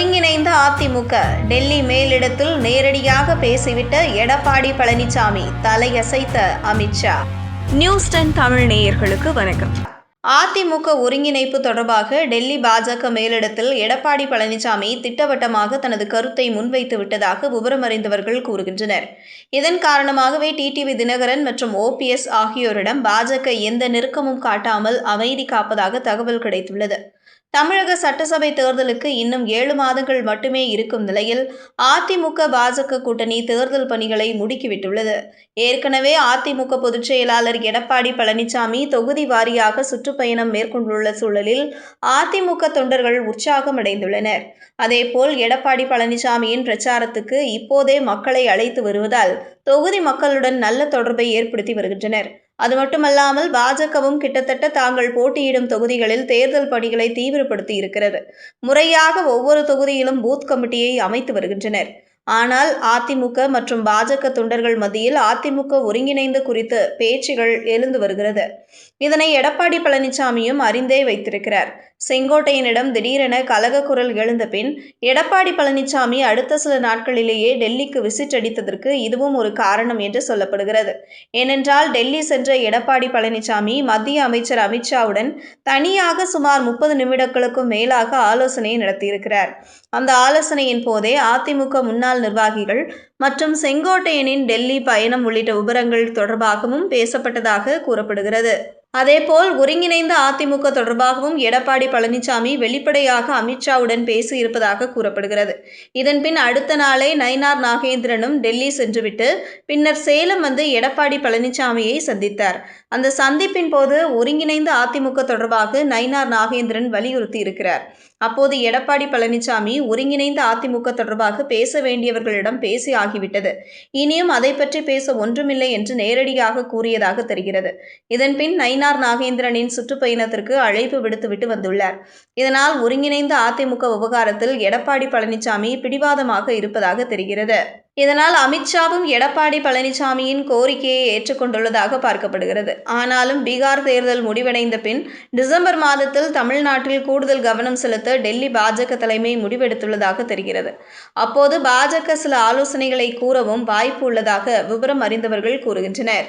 ஒருங்கிணைந்த அதிமுக. டெல்லி மேலிடத்தில் நேரடியாக பேசிவிட்ட எடப்பாடி பழனிசாமி தலையசைத்த அமித்ஷா நியூஸ் டென் தமிழ் நேயர்களுக்கு வணக்கம். அதிமுக ஒருங்கிணைப்பு தொடர்பாக டெல்லி பாஜக மேலிடத்தில் எடப்பாடி பழனிசாமி திட்டவட்டமாக தனது கருத்தை முன்வைத்து விட்டதாக விவரமறிந்தவர்கள் கூறுகின்றனர். இதன் காரணமாகவே டிடிவி தினகரன் மற்றும் ஓபிஎஸ் ஆகியோரிடம் பாஜக எந்த நெருக்கமும் காட்டாமல் அமைதி காப்பதாக தகவல் கிடைத்துள்ளது. தமிழக சட்டசபை தேர்தலுக்கு இன்னும் ஏழு மாதங்கள் மட்டுமே இருக்கும் நிலையில் அதிமுக பாஜக கூட்டணி தேர்தல் பணிகளை முடுக்கிவிட்டுள்ளது. ஏற்கனவே அதிமுக பொதுச் செயலாளர் எடப்பாடி பழனிசாமி தொகுதி வாரியாக சுற்றுப்பயணம் மேற்கொண்டுள்ள சூழலில் அதிமுக தொண்டர்கள் உற்சாகம் அடைந்துள்ளனர் அதேபோல் எடப்பாடி பழனிசாமியின் பிரச்சாரத்துக்கு இப்போதே மக்களை அழைத்து வருவதால் தொகுதி மக்களுடன் நல்ல தொடர்பை ஏற்படுத்தி வருகின்றனர். அது மட்டுமல்லாமல் பாஜகவும் கிட்டத்தட்ட தாங்கள் போட்டியிடும் தொகுதிகளில் தேர்தல் பணிகளை தீவிரப்படுத்தி இருக்கிறது. முறையாக ஒவ்வொரு தொகுதியிலும் பூத் கமிட்டியை அமைத்து வருகின்றனர். ஆனால் அதிமுக மற்றும் பாஜக தொண்டர்கள் மத்தியில் அதிமுக ஒருங்கிணைந்து குறித்து பேச்சுகள் எழுந்து வருகிறது. இதனை எடப்பாடி பழனிசாமியும் அறிந்தே வைத்திருக்கிறார். செங்கோட்டையனிடம் திடீரென கலக குரல் எழுந்த பின் எடப்பாடி பழனிசாமி அடுத்த சில நாட்களிலேயே டெல்லிக்கு விசிட் அடித்ததற்கு இதுவும் ஒரு காரணம் என்று சொல்லப்படுகிறது. ஏனென்றால் டெல்லி சென்ற எடப்பாடி பழனிசாமி மத்திய அமைச்சர் அமித்ஷாவுடன் தனியாக சுமார் முப்பது நிமிடங்களுக்கும் மேலாக ஆலோசனை நடத்தியிருக்கிறார். அந்த ஆலோசனையின் போதே அதிமுக முன்னாள் நிர்வாகிகள் மற்றும் செங்கோட்டையனின் டெல்லி பயணம் உள்ளிட்ட விவரங்கள் தொடர்பாகவும் பேசப்பட்டதாக கூறப்படுகிறது. அதேபோல் ஒருங்கிணைந்த அதிமுக தொடர்பாகவும் எடப்பாடி பழனிசாமி வெளிப்படையாக அமித்ஷாவுடன் பேசியிருப்பதாக கூறப்படுகிறது. இதன்பின் அடுத்த நாளே நயினார் நாகேந்திரனும் டெல்லி சென்றுவிட்டு பின்னர் சேலம் வந்து எடப்பாடி பழனிசாமியை சந்தித்தார். அந்த சந்திப்பின் போது ஒருங்கிணைந்த அதிமுக தொடர்பாக நயினார் நாகேந்திரன் வலியுறுத்தி இருக்கிறார் அப்போது எடப்பாடி பழனிசாமி ஒருங்கிணைந்த அதிமுக தொடர்பாக பேச வேண்டியவர்களிடம் பேசி ஆகிவிட்டது. இனியும் அதை பற்றி பேச ஒன்றுமில்லை என்று நேரடியாக கூறியதாக தெரிகிறது. இதன்பின் நயினார் நாகேந்திரனின் சுற்றுப்பயணத்திற்கு அழைப்பு விடுத்துவிட்டு வந்துள்ளார். இதனால் ஒருங்கிணைந்த அதிமுக விவகாரத்தில் எடப்பாடி பழனிசாமி பிடிவாதமாக இருப்பதாக தெரிகிறது. இதனால் அமித்ஷாவும் எடப்பாடி பழனிசாமியின் கோரிக்கையை ஏற்றுக்கொண்டுள்ளதாக பார்க்கப்படுகிறது. ஆனாலும் பீகார் தேர்தல் முடிவடைந்த பின் டிசம்பர் மாதத்தில் தமிழ்நாட்டில் கூடுதல் கவனம் செலுத்த டெல்லி பாஜக தலைமை முடிவெடுத்துள்ளதாக தெரிகிறது. அப்போது பாஜக சில ஆலோசனைகளை கூறவும் வாய்ப்பு உள்ளதாக விவரம் அறிந்தவர்கள் கூறுகின்றனர்.